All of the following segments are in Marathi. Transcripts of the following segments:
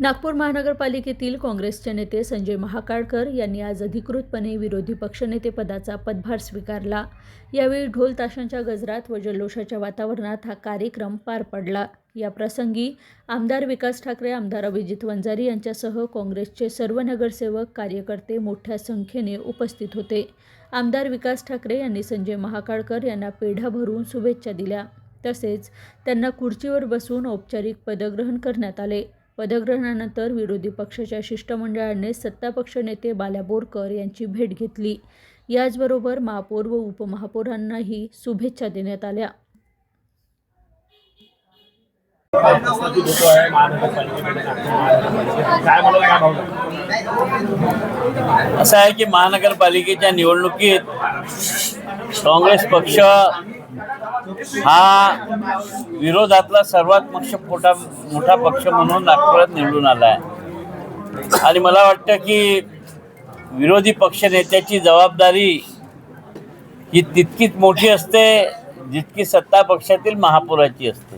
नागपूर महानगरपालिकेतील काँग्रेसचे नेते संजय महाकाळकर यांनी आज अधिकृतपणे विरोधी पक्षनेतेपदाचा पदभार स्वीकारला. यावेळी ढोल ताशांच्या गजरात व जल्लोषाच्या वातावरणात हा कार्यक्रम पार पडला. या प्रसंगी आमदार विकास ठाकरे आमदार अभिजित वंजारी यांच्यासह काँग्रेसचे सर्व नगरसेवक कार्यकर्ते मोठ्या संख्येने उपस्थित होते. आमदार विकास ठाकरे यांनी संजय महाकाळकर यांना पेढा भरून शुभेच्छा दिल्या. तसेच त्यांना खुर्चीवर बसून औपचारिक पदग्रहण करण्यात आले. पदग्रहणानंतर विरोधी पक्षाच्या शिष्टमंडळाने सत्तापक्ष नेते बाल्या बोरकर यांची भेट घेतली. याचबरोबर महापौर व उपमहापौरांनाही शुभेच्छा देण्यात आल्या. असं आहे की महानगरपालिकेच्या निवडणुकीत काँग्रेस पक्ष हा विरोधातला सर्वात पक्ष मोठा मोठा पक्ष म्हणून नागपुरात निवडून आला आहे आणि मला वाटतं की विरोधी पक्षनेत्याची जबाबदारी ही तितकीच मोठी असते जितकी सत्ता पक्षातील महापुराची असते.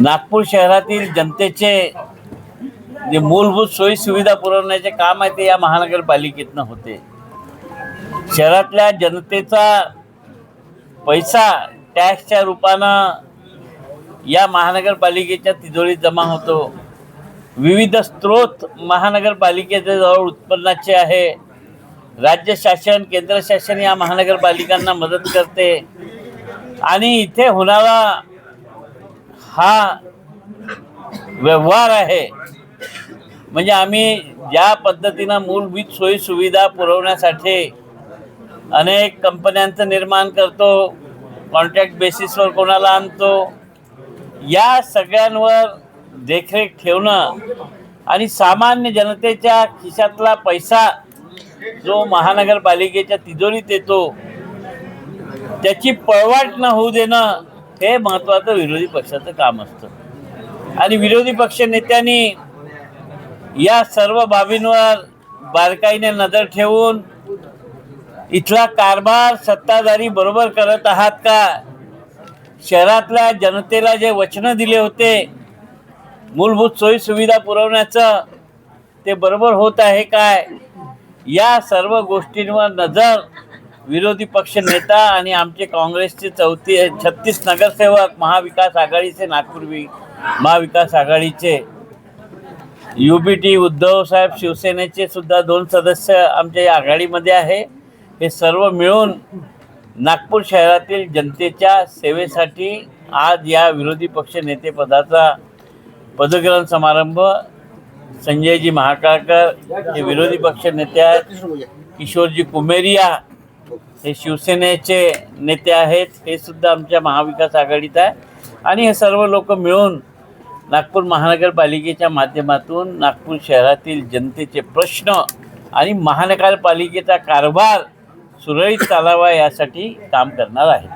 नागपूर शहरातील जनतेचे जे मूलभूत सोयी सुविधा पुरवण्याचे काम आहे ते या महानगरपालिकेतनं होते. शहरातल्या जनतेचा पैसा टॅक्सच्या रूपानं या महानगरपालिकेच्या तिजोरीत जमा होतो. विविध स्रोत महानगरपालिकेच्या जवळ उत्पन्नाचे आहे. राज्य शासन केंद्र शासन या महानगरपालिकांना मदत करते. आणि इथे होणारा हा व्यवहार आहे. म्हणजे आम्ही ज्या पद्धतीनं मूलभूत सोयी सुविधा पुरवण्यासाठी अनेक कंपन्यांचं निर्माण करतो कॉन्ट्रॅक्ट बेसिसवर कोणाला आणतो. या सगळ्यांवर देखरेख ठेवणं आणि सामान्य जनतेच्या खिशातला पैसा जो महानगरपालिकेच्या तिजोरीत येतो त्याची पळवाट न होऊ देणं हे महत्त्वाचं विरोधी पक्षाचं काम असतं. आणि विरोधी पक्ष नेत्यांनी या सर्व बाबींवर बारकाईने नजर ठेवून इथला कारभार सत्ताधारी बरोबर करत आहात का? शहरातल्या जनतेला जे वचनं दिले होते मूलभूत सोयीसुविधा पुरवण्याचं ते बरोबर होत आहे काय? या सर्व गोष्टींवर नजर विरोधी पक्ष नेता आणि आमचे काँग्रेसचे चौथी छत्तीस नगरसेवक महाविकास आघाडीचे नागपूर महाविकास आघाडीचे. यू बी टी उद्धव साहेब शिवसेनेचे सुद्धा दोन सदस्य आमच्या या आघाडीमध्ये आहे. हे सर्व मिळून नागपूर शहरातील जनतेच्या सेवेसाठी आज या विरोधी पक्ष नेतेपदाचा पदग्रहण समारंभ संजयजी महाकाळकर हे विरोधी पक्ष नेते आहेत. किशोरजी कुमेरिया हे शिवसेनेचे नेते आहेत. हे सुद्धा आमच्या महाविकास आघाडीत आहे. आणि हे सर्व लोक मिळून नागपूर महानगरपालिकेच्या माध्यमातून नागपूर शहरातील जनतेचे प्रश्न आणि महानगरपालिकेचा कारभार सुरळीत चालावा यासाठी काम करणार आहे.